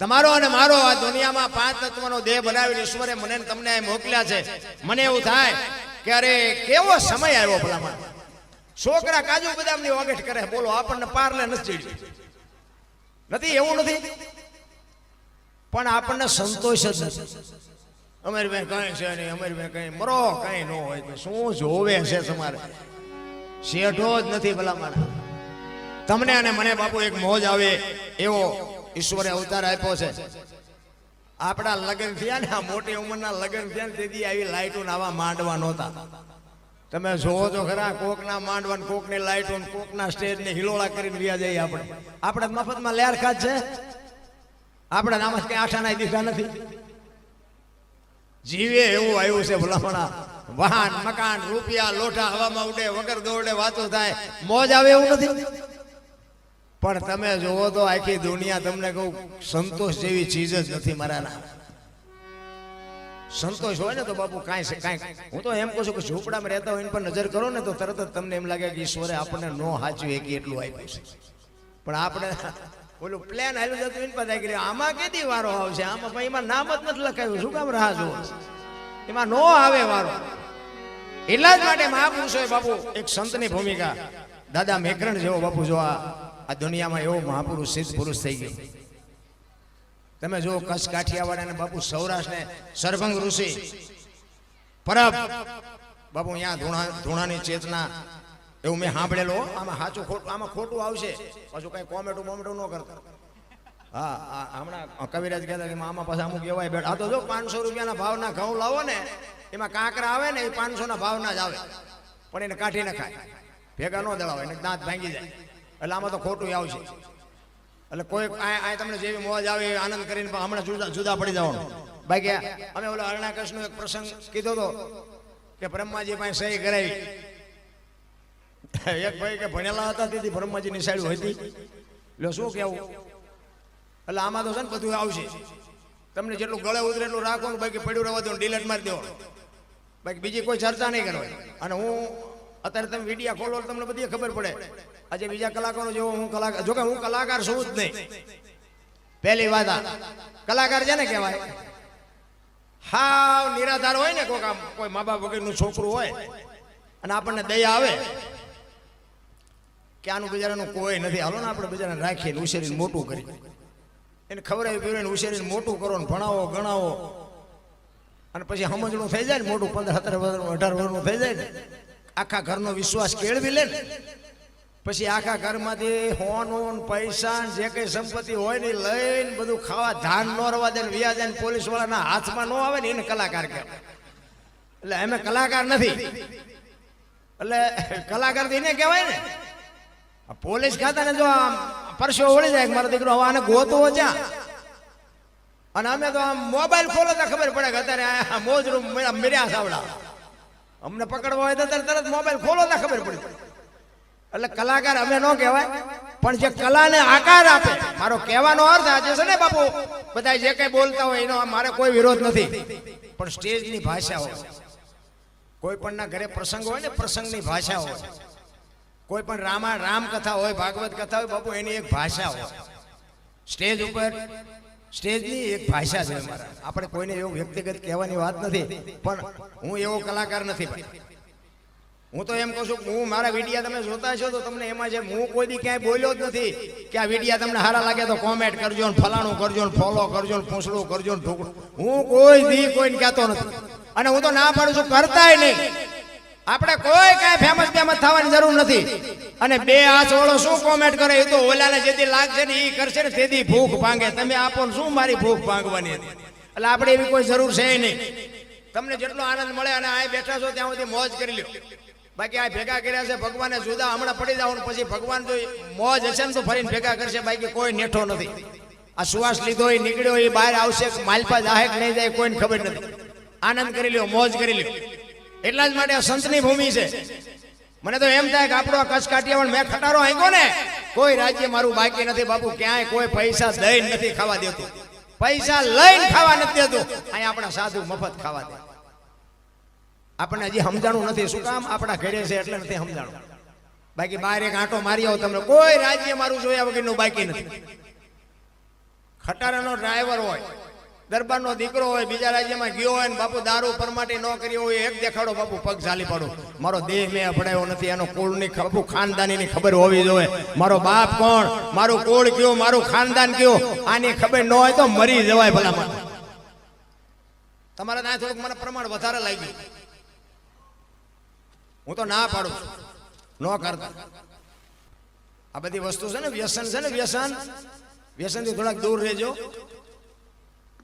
તમારો અને મારો આ દુનિયામાં પાંચ તત્વનો દેહ બનાવીને ઈશ્વરે મને તમને મોકલ્યા છે. મને એવું થાય કે અરે, કેવો સમય આવ્યો ભલામાં છોકરા કાજુ બદામની ઓગેટ કરે. બોલો, આપણને પારલે નથી નથી, એવું નથી? પણ આપણને સંતોષ જ નથી. અમારી બેન કઈ છે નહીં અમારી બેન કઈ મરો, કઈ ન હોય તો શું જોવે છે તમારે? શેઠો જ નથી ભલામણ. તમને અને મને બાપુ એક મોજ આવે એવો ઈશ્વરે અવતાર આપ્યો છે. આપણા લગ્ન થયા ને આ મોટી ઉંમરના લગ્ન થયા ને તેથી આવી લાઈટો આવા માંડવા નહોતા. તમે જોવો તો ખરા, કોકના માંડવા કોકની લાઈટો કોકના સ્ટેજ ને હિલોળા કરીને વ્યા જઈએ આપણે. આપણે મફતમાં લેર ખાત છે. આપણે આમાં કઈ આઠા ના દીધા નથી. જીવે એવું આવ્યું છે ભલામણા. વાહન, મકાન, રૂપિયા લોટા હવામાં ઉડે, વગર દોડે વાતો થાય. મોજ આવે એવું નથી? પણ તમે જોવો તો આખી દુનિયા તમને કહું, સંતોષ જેવી ચીજ જ નથી મારાના. સંતોષ હોય ને તો બાપુ કાંઈ કાંઈ હું તો એમ કહું છું કે ઝૂંપડામાં રહેતા હોય પર નજર કરો ને તો તરત જ તમને એમ લાગે કે ઈશ્વરે આપણને નો હાચ્યું એક એટલું આપ્યું છે. પણ આપણે ઓલું પ્લેન હાલ્યું જતું એની પર કરી આમાં કેદી વારો આવશે? આમાં પણ એમાં નામ જ નથી લખાયું. શું કામ રાહ જોવો એમાં નો આવે વારો. એટલા જ માટે મહાપુરુષોએ બાપુ, એક સંતની ભૂમિકા. દાદા મેકરણ જેવો બાપુ જો આ આ દુનિયામાં એવો મહાપુરુષ સિદ્ધ પુરુષ થઈ ગયો. તમે જો કચ્છ કાઠિયાવાડ બાપુ સૌરાષ્ટ્ર ને સરભંગ ઋષિ. પરબ. બાપુ અહીંયા ધૂણા, ધૂણાની ચેતના. એવું મેં સાંભળેલો આમાં સાચું ખોટું, આમાં ખોટું આવશે. પાછું કઈ કોમેટું મોમેટું ન કરતા. હા હમણાં કવિરાજ કહેતા કે આમાં પાછા અમુક એવાય બેઠ. આ તો જો પાંચસો રૂપિયાના ભાવના ઘઉં લાવો ને, એમાં કાંકરા આવે ને, એ પાંચસો ના ભાવના જ આવે. પણ એને કાઢી ખાય. ભેગા ન દળાવે, એને દાંત ભાંગી જાય. એટલે આમાં તો ખોટું આવશે. એટલે કોઈ આ તમને જેવી મોજ આવે આનંદ કરીને હમણાં જુદા જુદા પડી જવાનું. બાકી અમે ઓલા અરણાકૃષ્ણનો એક પ્રસંગ કીધો હતો કે બ્રહ્માજી પાસે સહી કરાવી. એક ભાઈ કે ભણેલા હતા તેથી બ્રહ્માજી નિશાળ્યું હતી એટલે શું કેવું? એટલે આમાં તો છે ને બધું આવશે. તમને જેટલું ગળે ઉતરે એટલું રાખવાનું બાકી પડ્યું રહેવા દો ડિલેટ મારી દેવાનું. બાકી બીજી કોઈ ચર્ચા નહીં કરવાની. અને હું અત્યારે તમે વિડીયા ખોલો તમને બધી ખબર પડે. આજે બીજા કલાકારો જેવો હું કલાકાર જોકે હું કલાકાર છું જ નહીં. પહેલી વાત કલાકાર છે ને કહેવાય. હાવ નિરાધાર હોય ને કોઈક આમ, કોઈ મા બાપ વગરનું છોકરું હોય અને આપણને દયા આવે, કે આનું બિચારાનું કોઈ નથી. હાલો ને આપણે બિચારાને રાખીને ઉછેરીને મોટું કરી. એને ખબર આવી પીવડે ઉછેરીને મોટું કરો ને ભણાવો, ગણાવો. અને પછી સમજણું થઈ જાય ને, મોટું પંદર, સત્તર વર્ષનું અઢાર વર્ષનું થઈ જાય ને. આખા ઘરનો વિશ્વાસ કેળવી લે પછી આખા ઘરમાંથી હોન હોન, પૈસા જે કઈ સંપત્તિ હોય ને લઈને બધું ખાવા ધાન નો રવા દે વ્યાજ ને પોલીસ વાળાના હાથમાં ન આવે ને એને કલાકાર કહેવાય એટલે અમે કલાકાર નથી. એટલે કલાકાર એને કહેવાય ને. પોલીસ ખાતાને જો આમ પરસો ઓળી જાય મારો દીકરો હવે આને ગોતવો જ્યાં અને અમે તો આમ મોબાઈલ ખોલો તો ખબર પડે કે અત્યારે મોજ રૂમ મેળ્યા સાવડા. અમને પકડવા હોય તો તરત મોબાઈલ ખોલો તો ખબર પડી. એટલે કલાકાર અમે ન કહેવાય, પણ જે કલાને આકાર આપે, મારો કહેવાનો અર્થ આજે છે ને બાપુ બધા જે કઈ બોલતા હોય એનો મારે કોઈ વિરોધ નથી. પણ સ્ટેજની ભાષા હોય. કોઈ પણના ઘરે પ્રસંગ હોય ને પ્રસંગની ભાષા હોય. કોઈ પણ રામા રામ કથા હોય, ભાગવત કથા હોય, બાપુ, એની એક ભાષા હોય. સ્ટેજ ઉપર સ્ટેજની એક ભાષા છે અમારા. આપણે કોઈને એવું વ્યક્તિગત કહેવાની વાત નથી, પણ હું એવો કલાકાર નથી હું તો એમ કહું છું, હું મારા વિડીયા તમે જોતા છો તો તમને એમાં છે હું કોઈ દી ક્યાંય બોલ્યો જ નથી કે આ વિડીયા તમને સારા લાગે તો કોમેન્ટ કરજો ને ફલાણું કરજો ને ફોલો કરજો ને પૂછડું કરજો ને ઢોકળું. હું કોઈ દી કોઈને કહેતો નથી. અને હું તો ના પાડું છું, કરતાય નહીં. આપણે કોઈ કાંઈ ફેમસ ફેમસ થવાની જરૂર નથી. અને બે હાથ વાળો શું કોમેન્ટ કરે એ તો ઓલાને જેથી લાગશે ને એ કરશે ને તેથી ભૂખ ભાંગે. તમે આપો શું મારી ભૂખ ભાંગવાની? હતી એટલે આપણે એવી કોઈ જરૂર છે નહીં. તમને જેટલો આનંદ મળે અને આ બેઠા છો ત્યાં સુધી મોજ કરી લ્યો. બાકી આ ભેગા કર્યા છે, ભગવાને જુદા હમણાં પડી જાવ પછી ભગવાન જો મોજ હશે ને તો ફરીને ભેગા કરશે. બાકી કોઈ નેઠો નથી. આ સુવાસ લીધો એ નીકળ્યો એ બહાર આવશે, માલપા જાહેર નહીં જાય, કોઈને ખબર નથી. આનંદ કરી લ્યો, મોજ કરી લ્યો. એટલા જ માટે આ સંતની ભૂમિ છે. મને તો એમ થાય કે આપણો કચ્છ કાઠિયાવાડ મેં ખટારો આંક્યો ને, કોઈ રાજ્ય મારું બાકી નથી બાપુ, ક્યાંય કોઈ પૈસા દઈને નથી ખાવા દેતું. પૈસા લઈને ખાવા નથી દેતું. અહીંયા આપણા સાધુ મફત ખાવા દે. આપણને હજી સમજાણું નથી શું કામ આપણા ઘરે છે એટલે નથી સમજાણું. બાકી બહાર એક આંટો મારી આવો તમને. કોઈ રાજ્ય મારું જોયા વગરનું બાકી નથી. ખટારાનો ડ્રાઈવર હોય. દરબારનો દીકરો હોય, બીજા રાજ્યમાં ગયો હોય ને બાપુ દારૂ પરમાટી ન કરી હોય, એક દેખાડો બાપુ પગ ઝાલી પાડો. મારો દેહ મેં અભડાયો નથી, એનો કુળની બાપુ ખાનદાનીની ખબર હોવી જોઈએ. મારો બાપ કોણ? મારું કુળ કયો, મારું ખાનદાન કયો? આની ખબર ન હોય તો મરી જવાય ભલામાં તમારે ત્યાં થોડુંક મને પ્રમાણ વધારે લાગ્યું. હું તો ના પાડું ન કરતા. આ બધી વસ્તુ છે ને વ્યસન છે ને વ્યસન. વ્યસનથી થોડાક દૂર રહેજો.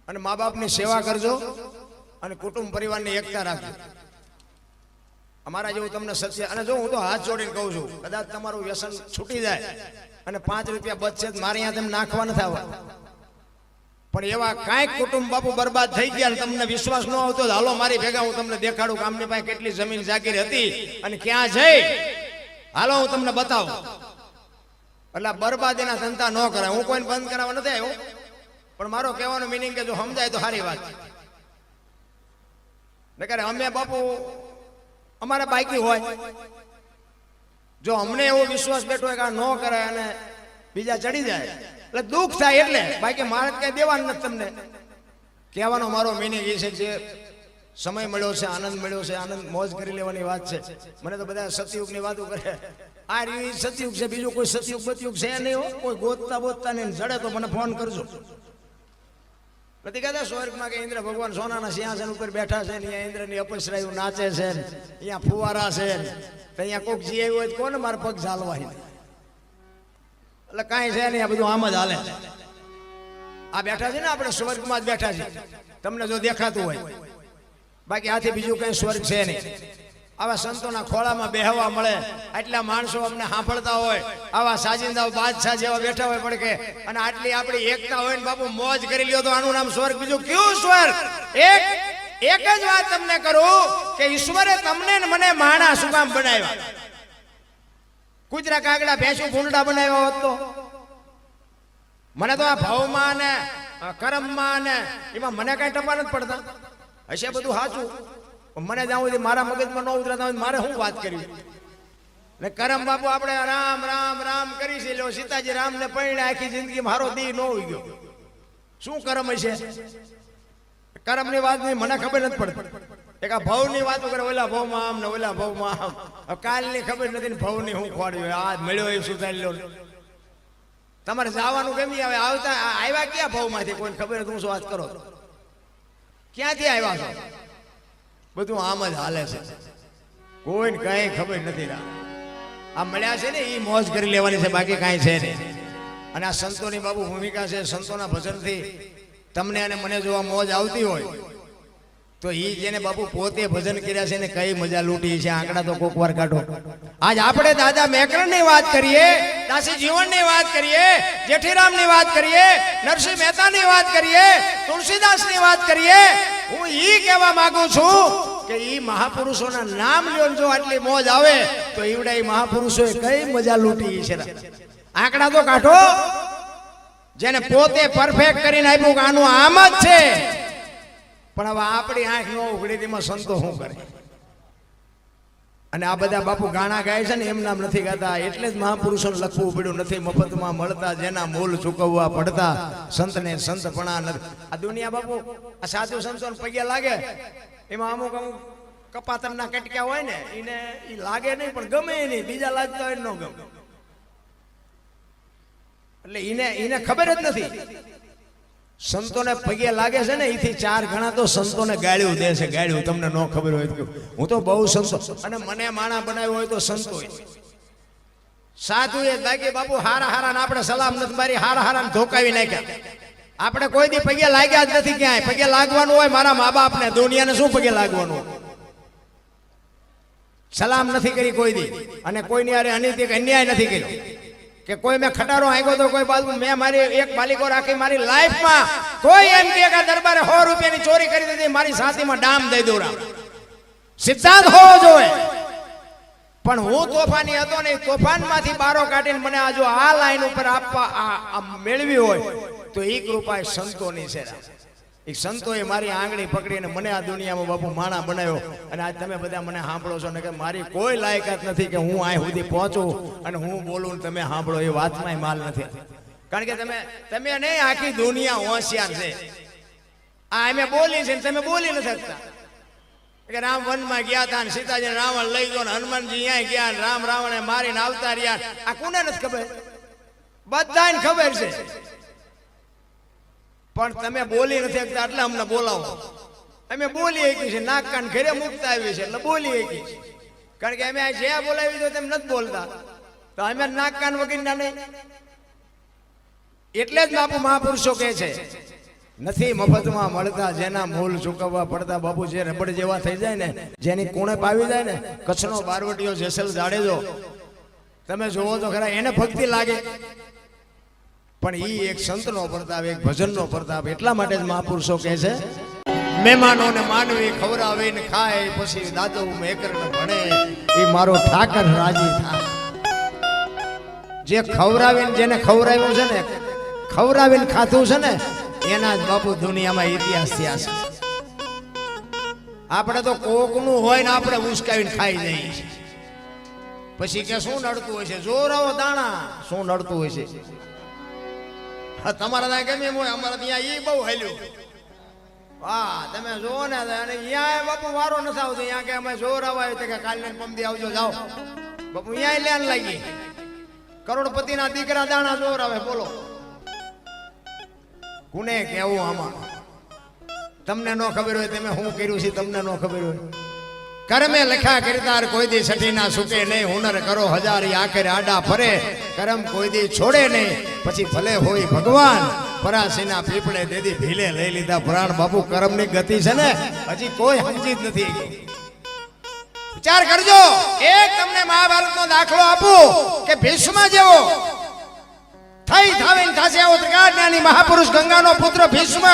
અને મા બાપની સેવા કરજો અને કુટુંબ પરિવારની એકતા રાખજો. અમારા જેવું તમને સત્ય અને જો હું તો હાથ જોડીને કહું છું, કદાચ તમારું વ્યસન છૂટી જાય અને પાંચ રૂપિયા બચશે મારે અહીંયા તેમ નાખવા નથી આવવા પણ એવા કાંઈક કુટુંબ બાપુ બરબાદ થઈ ગયા તમને વિશ્વાસ ન આવતો હાલો મારી ભેગા હું તમને દેખાડું કે આમની પાસે કેટલી જમીન જાગીર હતી અને ક્યાં જઈ? હાલો હું તમને બતાવું. એટલે બરબાદ એના ધંધા ન કરાય. હું કોઈને બંધ કરાવવા નથી આવ્યો. પણ મારો કહેવાનો મિનિંગ કે જો સમજાય તો સારી વાત નકર અમે બાપુ, અમારે બાકી હોય. જો અમને એવો વિશ્વાસ બેઠો હોય કે આ ન કરે અને બીજા ચડી જાય, એટલે દુઃખ થાય એટલે. બાકી મારે કઈ દેવાનું નથી તમને. કહેવાનો મારો મિનિંગ એ છે કે સમય મળ્યો છે, આનંદ મળ્યો છે, આનંદ, મોજ કરી લેવાની વાત છે. મને તો બધા સતયુગની વાતો કરે. આ રીતે સતયુગ છે, બીજું કોઈ સતયુગ બતયુગ છે નહીં કોઈ ગોતતા ગોતતા નહીં. જડે તો મને ફોન કરજો. નથી સ્વર્ગમાં કે ઇન્દ્ર ભગવાન સોનાના સિંહાસન ઉપર બેઠા છે ને અહીંયા ઇન્દ્રની અપસરાયું નાચે છે અહીંયા ફુવારા છે ને અહીંયા કોક જી આવ્યું હોય કોને મારા પગ ચાલવા એટલે કાંઈ છે નહીં, આ બધું આમ જ હાલે. આ બેઠા છે ને આપણે સ્વર્ગમાં જ બેઠા છે. તમને જો દેખાતું હોય. બાકી આથી બીજું કઈ સ્વર્ગ છે નહીં. આવા સંતોના ખોળામાં બેહવા મળે. આટલા માણસો અમને સાંભળતા હોય. આવા સાજિંદા બાદશાહ જેવા બેઠા હોય પણ કે અને આટલી આપણી એકતા હોય ને બાપુ મોજ કરી લ્યો તો આનું નામ સ્વર્ગ, બીજું કયું સ્વર્ગ? એક એક જ વાત તમને કરું કે ઈશ્વરે તમને ને મને માણા શું કામ બનાવ્યા. કુતરા કાગડા, ભેંસું ભૂંડા બનાવ્યા હોત તો. મને તો આ ભાવમાં ને કર્મમાં ને, એમાં મને કઈ ટપા નથી પડતા. હશે બધું સાચું. મને જાઉં સુધી મારા મગજમાં ન ઉતરતા હોય, મારે શું વાત કરવી? ને કરમ બાપુ, આપણે રામ રામ રામ કરી છે. લો સીતાજી રામને પરણે આખી જિંદગી મારો દી ન હોય ગયો. શું કરમ હશે? કરમની વાત નહીં, મને ખબર નથી પડતી. એક આ ભવની વાતો કરે, ઓલા ભવમાં આમ ને ઓલા ભવમાં આમ કાલની ખબર નથી ને ભવની હું ખોડ્યું આ મળ્યો એ સુધારી લો તમારે જવાનું ગમી આવે. આવતા આવ્યા ક્યાં ભાવમાંથી? કોઈને ખબર નથી હું શું વાત કરો? ક્યાંથી આવ્યા છો? બધું આમ જ હાલે છે. કોઈને કઈ ખબર નથી આ મળ્યા છે ને એ મોજ કરી લેવાની છે, બાકી કાંઈ છે નહીં. અને આ સંતોની બાબુ ભૂમિકા છે, સંતોના ભજનથી તમને અને મને જોવા મોજ આવતી હોય તો એ જેને બાપુ પોતે ભજન કર્યા છે ને કઈ મજા લૂંટી છે, આંકડા તો કોક વાર કાઢો. આજ આપણે દાદા મેકરણની વાત કરીએ, દાસી જીવનની વાત કરીએ જેઠીરામની વાત કરીએ, નરસિંહ મહેતા ની વાત કરીએ તુલસીદાસની વાત કરીએ, હું ઈ કહેવા માંગુ છું કે ઈ મહાપુરુષોના નામ લ્યો જો આટલી મોજ આવે, તો એવડા એ મહાપુરુષોએ કઈ મજા લૂંટી છે? આંકડા તો કાઢો. જેને પોતે પરફેક્ટ કરીને આપ્યું કે આનું આમ જ છે પણ હવે આપણી આંખ ન તેમાં સંતો શું કરે? અને આ બધા બાપુ ગાણા ગાય છે ને, એમ નામ નથી ગાતા. એટલે જ મહાપુરુષોને લખવું પડ્યું. નથી મફતમાં મળતા, જેના મૂલ ચૂકવવા પડતા. સંતને સંતપણા નથી આ દુનિયા બાપુ, આ સાધુ સંતોને પગે લાગે? એમાં અમુક અમુક કપાતરના કટક્યા હોય ને, એને એ લાગે નહીં, પણ ગમે નહીં બીજા લાગતા હોય ન ગમે. એટલે એને એને ખબર જ નથી. સંતોને પગે લાગે છે ને એથી ચાર ઘણા તો સંતોને ગાળ્યું દે છે, ગાળ્યું. તમને ન ખબર હોય હું તો બહુ સંતો. અને મને માણા બનાવ્યો હોય તો સંતો સાધુ એ લાગે બાપુ, હારા હારા આપણે સલામ નથી, મારી હારા હારા ધોકાવી નાખ્યા. આપણે કોઈ દી પગે લાગ્યા જ નથી ક્યાંય. પગે લાગવાનું હોય મારા મા બાપને દુનિયાને શું પગે લાગવાનું સલામ નથી કરી કોઈ દી. અને કોઈની અરે અનૈતિક અન્યાય નથી કર્યો. કે કોઈ મેં ખટારો આંક્યો તો કોઈ બાજુ મેં મારી એક બાલિકો રાખી મારી લાઈફમાં કોઈ એમ કે દરબારે સો રૂપિયાની ચોરી કરી દીધી મારી સાથીમાં ડામ દઈ દઉં સિદ્ધાંત હોવો જોઈએ. પણ હું તોફાની હતો ને તોફાનમાંથી બારો કાઢીને મને આ જો આ લાઈન ઉપર આપવા આ મેળવી હોય તો એ કૃપા સંતોની છે. એ સંતોએ મારી આંગળી પકડીને મને આ દુનિયામાં બાપુ માણા બનાવ્યો. અને આજ તમે બધા મને સાંભળો છો ને કે મારી કોઈ લાયકાત નથી કે હું આ સુધી પહોંચું અને હું બોલું તમે સાંભળો, એ વાતમાં માલ નથી. કારણ કે તમે તમે નહીં આખી દુનિયા હોશિયાર છે. આ અમે બોલી છે તમે બોલી નથી શકતા. કે રામ વનમાં ગયા હતા ને સીતાજી રાવણ લઈ ગયો ને હનુમાનજી અહીંયા ગયા રામ રાવણે મારીને આવતા રહ્યા. આ કોને નથી ખબર? બધાને ખબર છે. પણ તમે બોલી નથી શકતા એટલે અમને બોલાવો. અમે બોલી શકી છે નાક કાન ઘરે મુકતા આવી છે એટલે બોલી શકી છે કારણ કે અમે આ જ્યાં બોલાવી તો તેમ નથી બોલતા. તો અમે નાક કાન વગરના નહીં. એટલે જ બાપુ મહાપુરુષો કહે છે, નથી મફતમાં મળતા જેના મૂલ ચૂકવવા પડતા બાપુ જે રબડ જેવા થઈ જાય ને, જેની કુણે પાવી જાય ને, કચ્છનો બારવટીયો જેસલ જાડેજો. તમે જોવો તો ખરા એને ભક્તિ લાગે. પણ એ એક સંતનો પ્રતાપ, એક ભજનનો પ્રતાપ, એટલા માટે જ મહાપુરુષો કહે છે મહેમાનોને માનવી ખવડાવીને ખાય, પછી દાદો મેકરને ભણે. એ મારો ઠાકર રાજી થાય જે ખવડાવીને જેને ખવડાવ્યું છે ને, ખવડાવીને ખાધું છે ને, એના જ બાપુ દુનિયામાં ઇતિહાસ થયા છે. આપણે તો કોકનું હોય ને આપણે ઉસકાવીને ખાઈ જઈએ પછી કે શું નડતું હોય છે? જોરાઓ દાણા. શું નડતું હોય છે? તમારા ત્યાં ગમે હોય? અમારા ત્યાં એ બહુ હેલ્યું. વાહ, તમે જોવો ને અહીંયા બાપુ વારો નથી આવતો. અહીંયા કે અમે જોર આવાય તો કે કાલને પમદી આવજો, જાઓ. બાપુ અહીંયા લેન લાગી. કરોડપતિના દીકરા દાણા જોર આવે, બોલો. કુને કેવું આમાં? તમને ન ખબર હોય તમે શું કર્યું છે? તમને ન ખબર હોય. કર્મે લખ્યા કરતાર કોઈ દી સઠીના સુકે નહીં, હુનર કરો હજાર આખરે આડા ફરે, કરમ કોઈ દી છોડે નહીં. પછી ભલે હોય ભગવાન, પરાસીના પીપળે દેદી ભીલે લઈ લીધા પ્રાણ બાપુ, કરમની ગતિ છે ને, હજી કોઈ સમજી નથી વિચાર કરજો, એક તમને મહાભારતનો દાખલો આપું, કે ભીષ્મ જેવો, થઈ થાવીને થાશે આવો ત્રિકાળજ્ઞાની મહાપુરુષ ગંગાનો પુત્ર ભીષ્મ,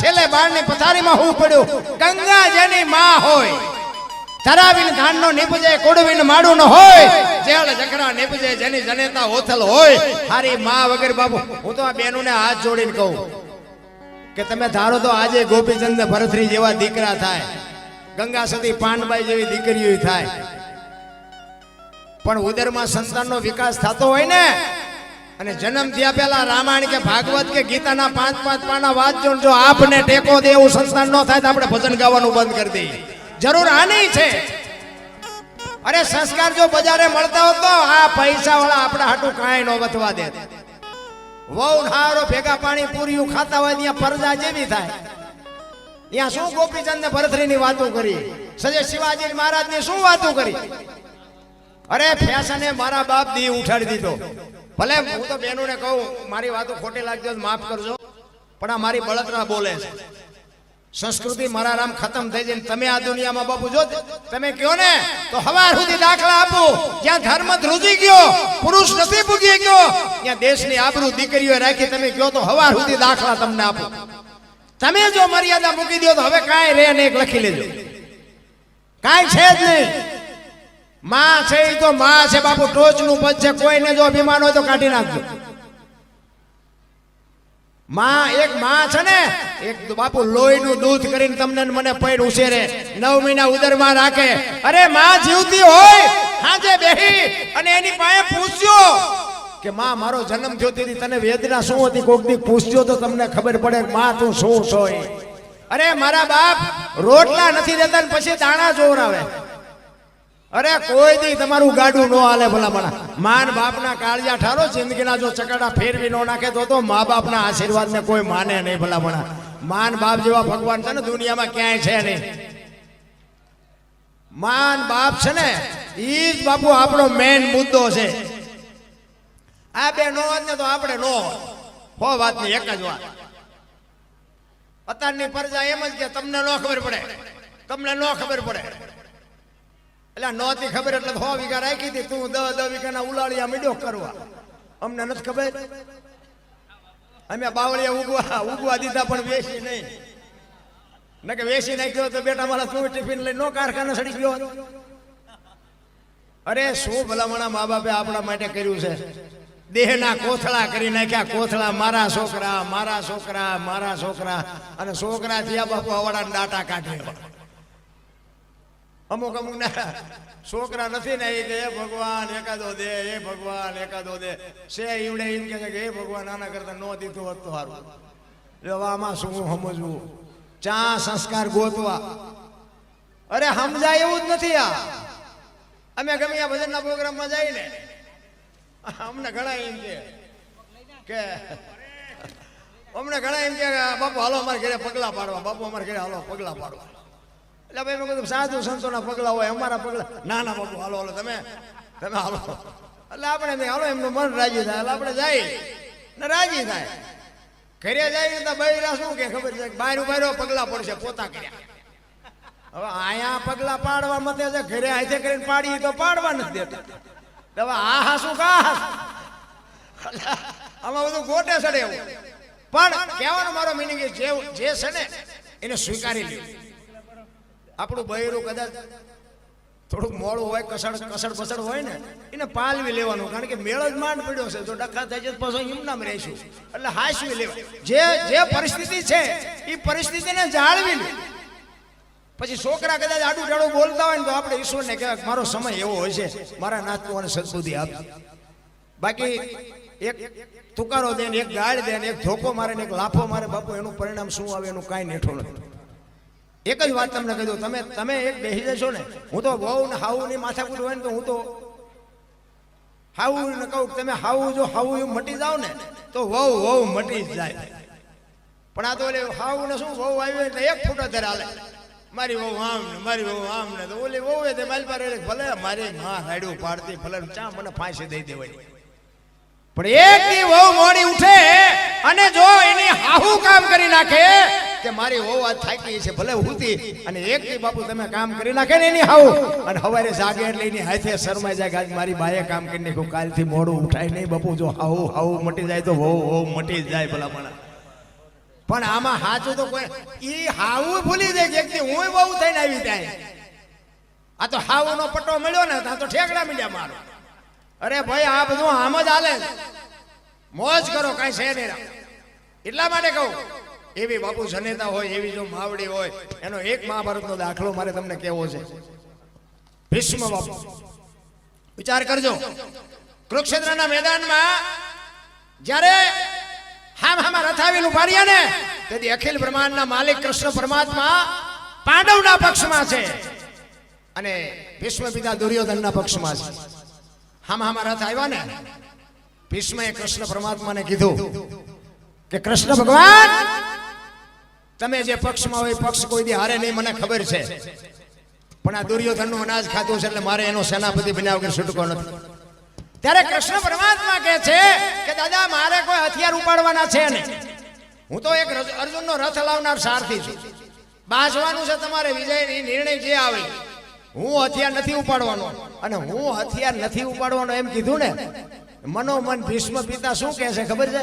છેલ્લે બાળની પથારીમાં હું પડ્યું. ગંગા જેની માં હોય. ધરાવીને ધાનનો નીપજે કુડવીને માડું હોય, જેળ જખરા નીપજે, જેની જનેતા ઓથલ હોય, હારી માં વગર બાપુ, હું તો આ બેનુને હાથ જોડીને કહું કે તમે ધારો તો આજે ગોપીચંદ ભરથરી જેવા દીકરા થાય, ગંગા સતી પાંડબાઈ જેવી દીકરીઓ થાય. પણ ઉદરમાં સંતાનનો વિકાસ થતો હોય ને, અને જન્મ થયા પહેલા રામાયણ કે ભાગવત કે ગીતાના પાંચ પાંચ પાના વાંચજો જો આપને ટેકો દે એવું સંતાન ન થાય તો આપણે ભજન ગાવાનું બંધ કરી દઈએ. જરૂર આની છે. અરે સંસ્કાર જો બજારે મળતા હોત તો આ પૈસા વાળા આપણા હાટું કાંઈ ન વધવા દે. વહુ હારો ભેગા પાણી પૂર્યું ખાતા હોય ત્યાં પરજા જેવી થાય. ત્યાં શું ગોપીચંદ ને ભરતરી ની વાતો કરી? સજે શિવાજી મહારાજની શું વાતો કરી? અરે ફેશને મારા બાપ દી ઉઠાડી દીધો. ભલે હું તો બેનોને કહું, મારી વાતો ખોટી લાગતી માફ કરજો. પણ આ મારી બળતરા બોલે છે. સંસ્કૃતિ મારા રામ ખતમ થઈ જાય તમે આ દુનિયામાં બાપુ જો તમે કહો ને, તો હવાર સુધી દાખલા આપો. જ્યાં ધર્મ ધ્રુજી ગયો, પુરુષ નથી પૂગી ગયો, ત્યાં દેશની આબરૂ દીકરીઓ રાખી તમે કહો તો હવાર સુધી દાખલા તમને આપો. તમે જો મર્યાદા મૂકી દો તો હવે કાંઈ રે ને એક લખી લેજો. કાંઈ છે જ નહીં. માં છે તો માં છે બાપુ, ટોચનું પદ છે, કોઈને જો અભિમાન હોય તો કાઢી નાખજો. માં એક માં છે ને, એક બાપુ લોહીનું દૂધ કરીને તમને મને પૈડ ઉછેરે. નવ મહિના ઉદરમાં રાખે. અરે માં જીવતી હોય, હાજે બેહી અને એની પાસે પૂછ્યો કે માં, મારો જન્મ થયો તેથી તને વેદના શું હતી? કોક દી પૂછ્યો તો તમને ખબર પડે માં તું શું છો. અરે મારા બાપ, રોટલા નથી દેતા પછી દાણા જોવરાવે. અરે કોઈ દી તમારું ગાડું નો હાલે ભલા ભલા માન બાપના કાળજા ઠારો જિંદગીના જો ચકડા ફેરવી નો નાખે તો તો મા બાપના આશીર્વાદને કોઈ માને નહીં ભલા ભલા માન બાપ જેવા ભગવાન છે ને દુનિયામાં ક્યાંય છે નહીં. માન બાપ છે ને ઈ જ બાપુ આપણો મેઇન મુદ્દો છે. આ બે નો હોત ને તો આપણે નો હો વાતની એક જ વાત. અત્યારની પરજા એમ જ કે તમને ન ખબર પડે. તમને ન ખબર પડે. એટલે નહોતી ખબર એટલે હો વીઘા રાખી હતી તું દસ દસ વીઘાના ઉલાળિયા મીડો કરવા. અમને નથી ખબર. અમે બાવળિયા ઉગવા ઉગવા દીધા પણ વેસી નહીં. ન કે વેસી નાખ્યો તો બેટા મારા શું ટિફિન લઈ નો કારખાને સડી ગયો અરે શું ભલામણા મા બાપે આપણા માટે કર્યું છે? દેહના કોથળા કરી નાખ્યા. કોથળા મારા છોકરા મારા છોકરા મારા છોકરા. અને છોકરા થયા બાપુ અવાડા ડાટા કાઢે. અમુક અમુક ના. છોકરા નથી ને, એ કે હે ભગવાન, એકાદો દે, હે ભગવાન, એકાદો દે. છે ઈવડે એમ કે છે કે હે ભગવાન, આના કરતા ન દીધું હોત તો સારું. આમાં શું સમજવું? ચા સંસ્કાર ગોતવા. અરે, સમજાય એવું જ નથી આ. અમે ગમે આ ભજનના પ્રોગ્રામમાં જઈને અમને ઘણા એમ કે કે અમને ઘણા એમ કે, બાપુ, હાલો અમારે ઘરે પગલા પાડવા, બાપુ, અમારે ઘરે હાલો, પગલા પાડવા. એટલે ભાઈ મેં કીધું, સાધુ સંતોના પગલા હોય, અમારા પગલા. ના ના, બાપુ, હાલો હાલો, તમે તમે હાલો. એટલે આપણે નહીં હાલો, એમનું મન રાજી થાય. એટલે આપણે જાય ને રાજી થાય. ઘરે જાય તો બૈરા શું કે ખબર છે? બહાર ઊભા રહ્યો, પગલા પડશે, પોતા કર્યા. હવે આયા પગલા પાડવા મતે છે, ઘરે હાથે કરીને પાડી તો પાડવા નથી દેતા. હવે આ હા શું કા આમાં બધું ગોટે સડે એવું. પણ કહેવાનો મારો મિનિંગ જે જે છે ને એને સ્વીકારી લેવું આપણું બૈરું કદાચ થોડુંક મોડું હોય, કસડ કસડ બસડ હોય ને, એને પાલવી લેવાનું. કારણ કે મેળ જ માંડ પડ્યો છે. તો ડખા થઈ જાય તો પછી એમનામ રહેશું. એટલે હાસવી લેવા. જે જે પરિસ્થિતિ છે, એ પરિસ્થિતિને જાળવી લે. પછી છોકરા કદાચ આડું જાડું બોલતા હોય ને તો આપણે ઈશ્વરને કહેવાય મારો સમય એવો હોય છે. મારા નાતવાને સદબુદ્ધિ આપ. બાકી એક તુકારો દે ને એક ગાળ દે ને એક ધોકો મારે ને એક લાફો મારે, બાપુ, એનું પરિણામ શું આવે એનું કાંઈ નેઠો નથી. એક જ વાત તમને કહી દઉં, તમે તમે એક બેસી જશો ને, હું તો બહુ ને હાવું ની માથાકૂટ હોય ને તો હું તો હાવું ને કહું તમે હાવું જો, હાવું એવું મટી જાવ ને, તો વહુ વહુ મટી જ જાય. પણ આ તો ઓલે હાવું ને શું, વહુ આવ્યું એટલે એક ફૂટો ત્યારે હાલે. મારી વહુ આમ ને મારી વહુ આમ ને તો ઓલી વહુ તે મારી પાસે ભલે મારી માં હાડ્યું પાડતી, ભલે ચા મને ફાંસી દઈ દેવાની પણ એક દી વહુ મોડી ઉઠે અને જો એની હાહુ કામ કરી નાખે કે મારી હોવા થાકી છે, ભલે ઉતી અને એક થી બાપુ તમે કામ કરી નાખે ને એની હાવ. અને હવારે જાગે એટલે હાથે શરમાઈ જાય આજ મારી બાએ કામ કરી નાખ્યું, કાલથી મોડું ઉઠાય નહીં બાપુ, જો હાવ હાવ મટી જાય તો વહુ વહુ મટી જાય ભલા મને પણ આમાં હાચું તો કોઈ, ઈ હાવું ભૂલી જાય કે એક હું બહુ થઈને આવી જાય. આ તો હાવનો પટ્ટો મળ્યો ને આ તો ઠેકડા મળ્યા મારો. અરે ભાઈ, આ બધું આમ જ હાલે મોજ કરો, કાંઈ છે નહીં. એટલા માટે કહું એવી બાપુ જનેતા હોય, એવી જો માવડી હોય, એનો એક મહાભારતનો દાખલો મારે તમને કેવો છે? ભીષ્મ બાપુ. વિચાર કરજો. કુરુક્ષેત્રના મેદાનમાં જ્યારે હામ હામા રથાવેલું રહ્યા ને, તેથી અખિલ બ્રહ્માંડના માલિક કૃષ્ણ પરમાત્મા પાંડવના પક્ષમાં છે. અને ભીષ્મ પિતા દુર્યોધનના પક્ષમાં છે. હામ હામા રથ આવ્યા ને, ભીષ્મએ કૃષ્ણ પરમાત્માને કીધું કે કૃષ્ણ ભગવાન તમે જે પક્ષમાં હોય, પક્ષ કોઈ દી હારે નહીં, મને ખબર છે. પણ આ દુર્યોધનનું અનાજ ખાધું છે એટલે મારે એનો સેનાપતિ બન્યા વગર છૂટકો નથી. ત્યારે કૃષ્ણ પરમાત્મા કહે છે કે, દાદા, મારે કોઈ હથિયાર ઉપાડવાના છે નહીં. હું તો એક રજ- અર્જુનનો રથ લાવનાર સારથી છું. બાંચવાનું છે તમારે વિજય નિર્ણય જે આવે. હું હથિયાર નથી ઉપાડવાનો. અને હું હથિયાર નથી ઉપાડવાનો એમ કીધું ને, મનોમન ભીષ્મ પિતા શું કહે છે ખબર છે?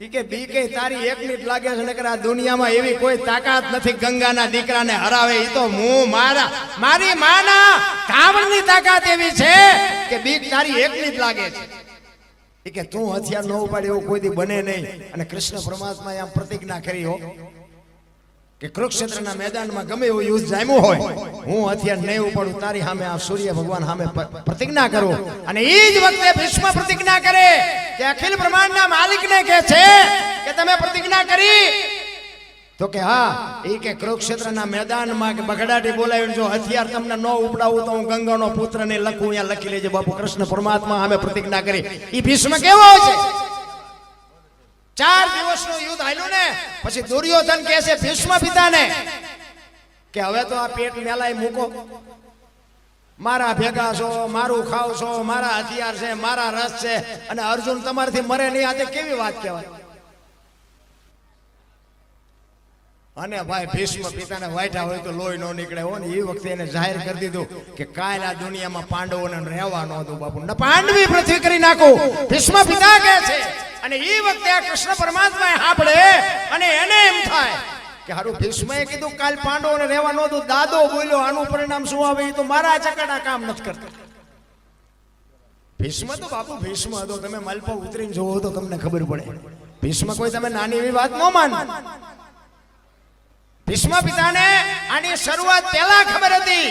કે બી કે તારી એકની જ લાગે છે નકર આ દુનિયામાં એવી કોઈ તાકાત નથી ગંગાના દીકરાને હરાવે એ તો હું મારા, મારી માના કાવળની તાકાત એવી છે કે બીક તારી એકની જ લાગે છે. કે તું હથિયાર ન ઉપાડે એવું કોઈ દી બને નહીં. અને કૃષ્ણ પરમાત્મા આમ પ્રતિજ્ઞા કરી હો કે કુરુક્ષેત્રના મેદાનમાં ગમે એવું યુદ્ધ જામ્યું હોય હું હથિયાર નહીં ઉપાડું, તારી સામે આ સૂર્ય ભગવાન સામે પ્રતિજ્ઞા કરું. અને એ જ વખતે ભીષ્મ પ્રતિજ્ઞા કરે કે અખિલ બ્રહ્માંડના માલિકને કહે છે કે તમે પ્રતિજ્ઞા કરી. તો કે હા એ કે કુરુક્ષેત્રના મેદાનમાં કે બગડાટી બોલાવીને જો હથિયાર તમને ન ઉપડાવું તો હું ગંગાનો પુત્ર ને લખું, અહીંયા લખી લેજે, બાપુ, કૃષ્ણ પરમાત્મા સામે પ્રતિજ્ઞા કરી. એ ભીષ્મ કેવો છે? ચાર દિવસનું યુદ્ધ હાલ્યું ને, પછી દુર્યોધન કહે છે, ભીષ્મ પિતાને કે હવે તો આ પેટ મેલાય મૂકો. મારા ભેગા છો, મારું ખાવ છો, મારા હથિયાર છે, મારા રસ છે, અને અર્જુન તમારથી મરે નહીં આજે કેવી વાત કહેવાય? અને ભાઈ ભીષ્મ પિતાને વાઈટા હોય તો લોહી ન નીકળે. હોય ને એ વખતે એને જાહેર કરી દીધું કે કાલ આ દુનિયામાં પાંડવોને રહેવા ન હતું બાપુ. ને પાંડવી પૃથ્વી કરી નાખો. ભીષ્મ પિતા કહે છે, અને એ વખતે આ કૃષ્ણ પરમાત્મા સાંભળે અને એને એમ થાય કે હારું ભીષ્મએ કીધું, કાલ પાંડવોને રહેવા ન હતું દાદો બોલ્યો, આનું પરિણામ શું આવે? એ તો મારા ચકડા કામ નથી કરતા. ભીષ્મ તો બાપુ ભીષ્મ હતો. તમે મલપા ઉતરીને જોવો તો તમને ખબર પડે. ભીષ્મ કોઈ તમે નાની એવી વાત ન માન. ભીષ્મ પિતાને આની શરૂઆત પહેલા ખબર હતી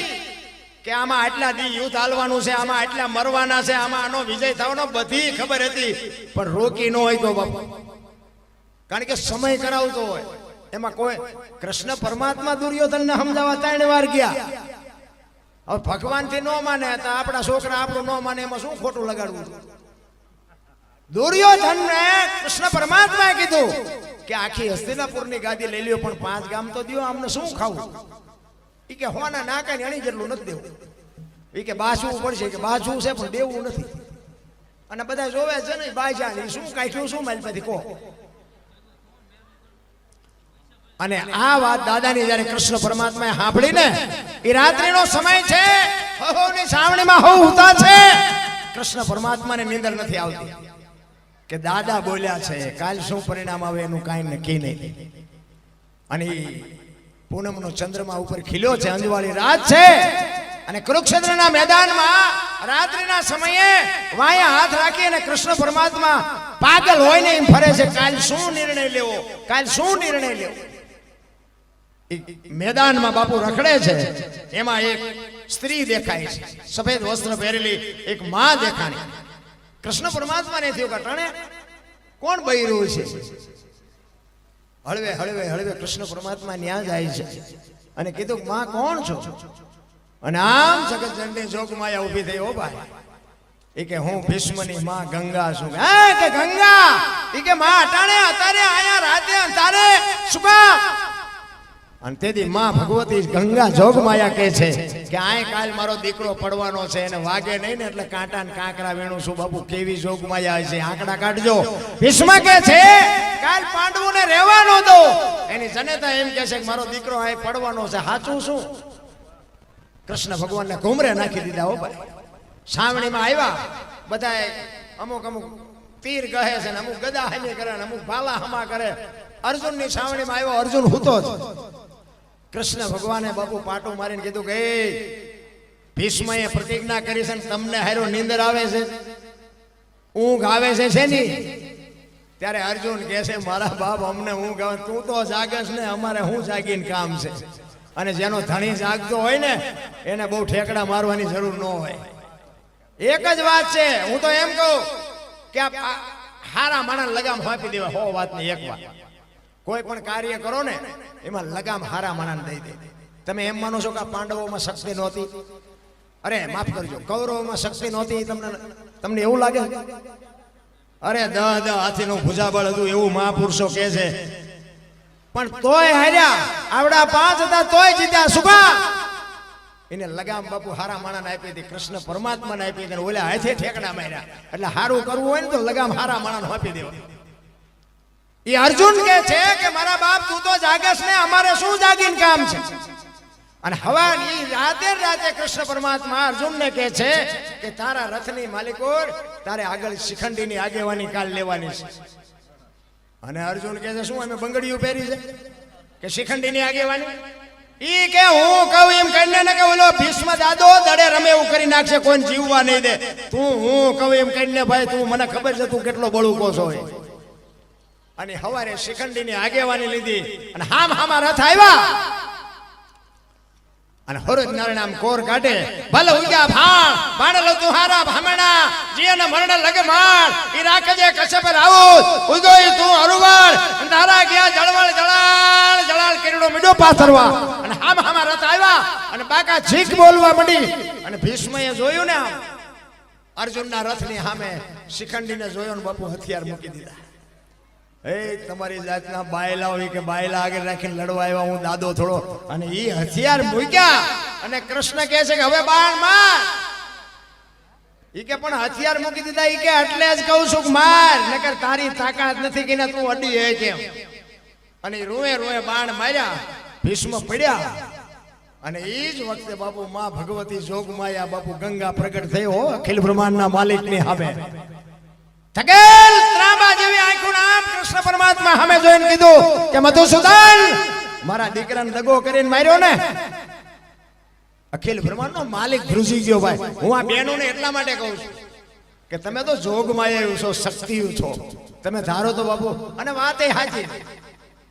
કે આમાં આટલા દી યુદ્ધ હાલવાનું છે, આમાં આટલા મરવાના છે, આમાં આનો વિજય થવાનો બધી ખબર હતી. પણ રોકી ન હોય તો બાપુ. કારણ કે સમય કરાવતો હોય. એમાં કોઈ કૃષ્ણ પરમાત્મા દુર્યોધનને સમજાવવા ત્રણ વાર ગયા. હવે ભગવાનથી ન માને તો આપણા છોકરા આપણું ન માને, એમાં શું ખોટું લગાડવું? દુર્યોધનને કૃષ્ણ પરમાત્માએ કીધું કે આખી હસ્તિનાપુરની ગાદી લઈ લ્યો, પણ પાંચ ગામ તો દ્યો, આમને શું ખાવું? એ કે હોના ને અણી જેટલું નથી દેવું. એ કે બાસવું પડશે કે બાસવું છે, પણ દેવું નથી. અને બધા જોવે છે ને બાજા ને શું કાંઈ શું મારી પાસેથી કહો. અને આ વાત દાદાની જ્યારે કૃષ્ણ પરમાત્માએ સાંભળીને એ રાત્રિનો સમય છે, હહોની સાવણીમાં હો ઉતા છે, કૃષ્ણ પરમાત્માને નિંદર નથી આવતી. કે દાદા બોલ્યા છે, કાલ શું પરિણામ આવે એનું કાંઈ નક્કી નહીં. અને પૂનમનો ચંદ્રમા ઉપર ખીલ્યો છે, અંજવાળી રાત છે. અને કુરુક્ષેત્રના મેદાનમાં રાત્રિના સમયે વાયા હાથ રાખી અને કૃષ્ણ પરમાત્મા પાગલ હોય ને એમ ફરે છે, કાલ શું નિર્ણય લેવો, કાલ શું નિર્ણય લેવો? મેદાનમાં બાપુ રખડે છે. એમાં એક સ્ત્રી દેખાય છે. સફેદ વસ્ત્ર પહેરેલી એક માં દેખાણી. કૃષ્ણ પરમાત્માને થયું કટાણે ટણે, કોણ બૈરું છે? હળવે હળવે હળવે કૃષ્ણ પરમાત્મા ન્યા જાય છે. અને કીધું માં, કોણ છો? અને આમ જગત જોગ જોગમાયા ઊભી થઈ, ઓ ભાઈ. એ કે, હું ભીષ્મની માં ગંગા છું. કે, ગંગા? એ કે, માં, અટાણે, અતારે આયા રાતે શું કામ? અને તેથી માં ભગવતી ગંગા જોગ માયા કહે છે કે આય કાલ મારો દીકરો પડવાનો છે એને વાગે નહીં ને એટલે કાંટા ને કાંકરા વેણું છું. બાપુ, કેવી જોગ માયા છે આંકડા કાઢજો. ભીષ્મ કે છે, કાલ પાંડવોને રહેવાનો દો. એની જનેતા એમ કહે છે કે મારો દીકરો આય પડવાનો છે. સાચું શું? કૃષ્ણ ભગવાનને ઘુમરે નાખી દીધા હો ભાઈ. સાવણીમાં આવ્યા બધાએ અમુક અમુક તીર કહે છે ને અમુક ગદા હાલી કરે ને અમુક ભાલા હમા કરે. અર્જુનની સાવણીમાં આવ્યો અર્જુન હૂતો જ. કૃષ્ણ ભગવાને બાપુ પાટો મારીને કીધું કે "એ, ભીષ્મએ પ્રતિજ્ઞા કરી છે તમને હારો નીંદર આવે છે? ઊંઘ આવે છે શેની ત્યારે અર્જુન કહે છે મારા બાપ અમને ઊંઘ આવે તું તો જાગસ ને અમારે હું જાગીને કામ છે? અને જેનો ધણી જાગતો હોય ને એને બહુ ઠેકડા મારવાની જરૂર ન હોય. એક જ વાત છે હું તો એમ કહું કે હારા માણસ લગામ ફાંપી દેવા હો વાતની એક વાત. કોઈ પણ કાર્ય કરો ને, એમાં લગામ હારા માણસ દઈ દે. તમે એમ માનો છો કે પાંડવોમાં શક્તિ નહોતી? અરે, માફ કરજો, કૌરવોમાં શક્તિ નહોતી તમને તમને એવું લાગે? અરે, દ દ, હાથીનું ભુજાબળ હતું, એવું મહાપુરુષો કહે છે. પણ તોય હાર્યા, આવડા પાંચ હતા, તોય જીત્યા સુખા એને લગામ બાપુ હારા માણાને આપી હતી, કૃષ્ણ પરમાત્માને આપી હતી ઓલા હાથે ઠેકડા માર્યા. એટલે હારું કરવું હોય ને તો લગામ હારા માણાને આપી દેવા. એ અર્જુન કે છે કે મારા બાપ તું તો જાગેશ ને, અમારે શું જાગીને કામ છે? અને હવાની રાતે રાતે કૃષ્ણ પરમાત્મા અર્જુનને કહે છે કે તારા રથની માલિકોર તારે આગળ શિખંડીની આગેવાની કાલ લેવાની છે. અને અર્જુન કહે છે, શું અમે બંગડીયું પહેરી છે? કે શિખંડીની આગેવાની? ઈ કે હું કહું એમ કરીને ને કે ઓલો ભીષ્મ દાદો દડે રમે એવું કરી નાખશે, કોઈને જીવવા નહીં દે. તું હું કહું એમ કરીને ભાઈ, તું મને ખબર છે તું કેટલો બળુકો છો. અને હવારે શિખંડીની આગેવાની લીધી. અને હામ હામા રથ આવ્યા. અને હરોજ નારાયણ કોર કાઢે. ભલે ઉગ્યા ભાણ ભાણેલો તુહારા ભામણા જીયન મરણ લગે માળ. ઈ રાખજે કશે પર આવું ઉગોઈ તું અરુવાળ તારા ગયા જળવળ જળાળ જળાળ કિરડો મીડો પાથરવા. અને હામ હામા રથ આવ્યા. અને બાકા છીક બોલવા મંડી. અને ભીષ્મએ જોયું ને અર્જુનના રથની સામે શિખંડીને જોયો ને બાપુ હથિયાર મૂકી દીધા. એ તમારી જાતના બાયલા હોય કે બાયલા આગળ રાખીને લડવા આવ્યા, હું દાદો થોડો. અને એ હથિયાર મૂક્યા. અને કૃષ્ણ કહે છે કે, હવે બાણ માર. ઈ કે, પણ હથિયાર મૂકી દીધા. ઈ કે, એટલે જ કહું છું માર. નકર તારી તાકાત નથી કે તું અડી હે કેમ. અને રોએ રોએ બાણ માર્યા, ભીષ્મ પડ્યા. અને એ જ વખતે બાપુ માં ભગવતી જોગમાયા બાપુ ગંગા પ્રગટ થયો અખિલ બ્રહ્માંડના માલિકની સામે. થકેલ ત્રાંબા જેવી આંખો નામ કૃષ્ણ પરમાત્મા સામે જોઈને કીધું કે મધુસૂદન, મારા દીકરાને દગો કરીને માર્યો ને. અખિલ બ્રહ્માંડનો માલિક ધ્રુજી ગયો ભાઈ. હું આ બહેનોને એટલા માટે કહું છું કે તમે તો જોગમાં જોગમાયા છો શક્તિ છો. તમે ધારો તો બાબુ અને વાત એ સાચી.